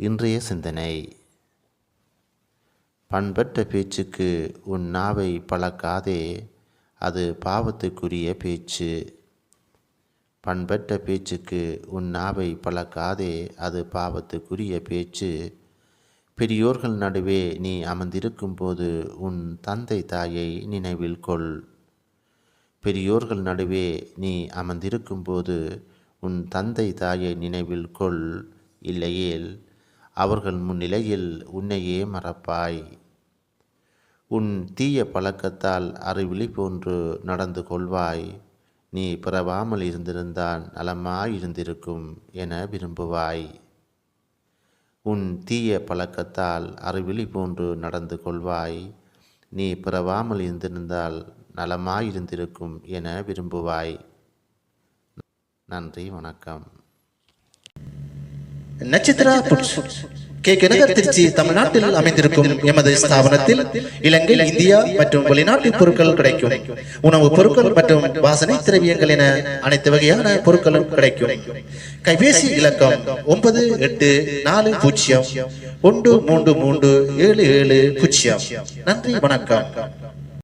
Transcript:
இன்றைய சிந்தனை. பண்பற்ற பேச்சுக்கு உன் நாவை பழக்காதே அது பாவத்துக்குரிய பேச்சு. பண்பற்ற பேச்சுக்கு உன் நாவை பழக்காதே அது பாவத்துக்குரிய பேச்சு. பெரியோர்கள் நடுவே நீ அமர்ந்திருக்கும் போது உன் தந்தை தாயை நினைவில் கொள். பெரியோர்கள் நடுவே நீ அமர்ந்திருக்கும் போது உன் தந்தை தாயை நினைவில் கொள். இல்லையேல் அவர்கள் முன்னிலையில் உன்னையே மறப்பாய். உன் தீய பழக்கத்தால் அறிவிழி போன்று நடந்து கொள்வாய். நீ பிறவாமல் இருந்திருந்தால் நலமாயிருந்திருக்கும் என விரும்புவாய். உன் தீய பழக்கத்தால் அறிவிழி போன்று நடந்து கொள்வாய். நீ பிறவாமல் இருந்திருந்தால் நலமாயிருந்திருக்கும் என விரும்புவாய். நன்றி வணக்கம். நட்சத்திரா புட்ஸ். கே கனகர் திருச்சி தமிழ்நாட்டில் அமைந்திருக்கும் எமது ஸ்தாபனத்தில் இலங்கை இந்தியா மற்றும் வெளிநாட்டு பொருட்கள் கிடைக்கும். உணவுப் பொருட்கள் மற்றும் வாசனை திரவியங்கள் என அனைத்து வகையான பொருட்களும் கிடைக்கும். கைபேசி இலக்கம் ஒன்பது எட்டு நாலு பூஜ்ஜியம். ஒன்று மூன்று மூன்று ஏழு ஏழு பூஜ்ஜியம். நன்றி வணக்கம்.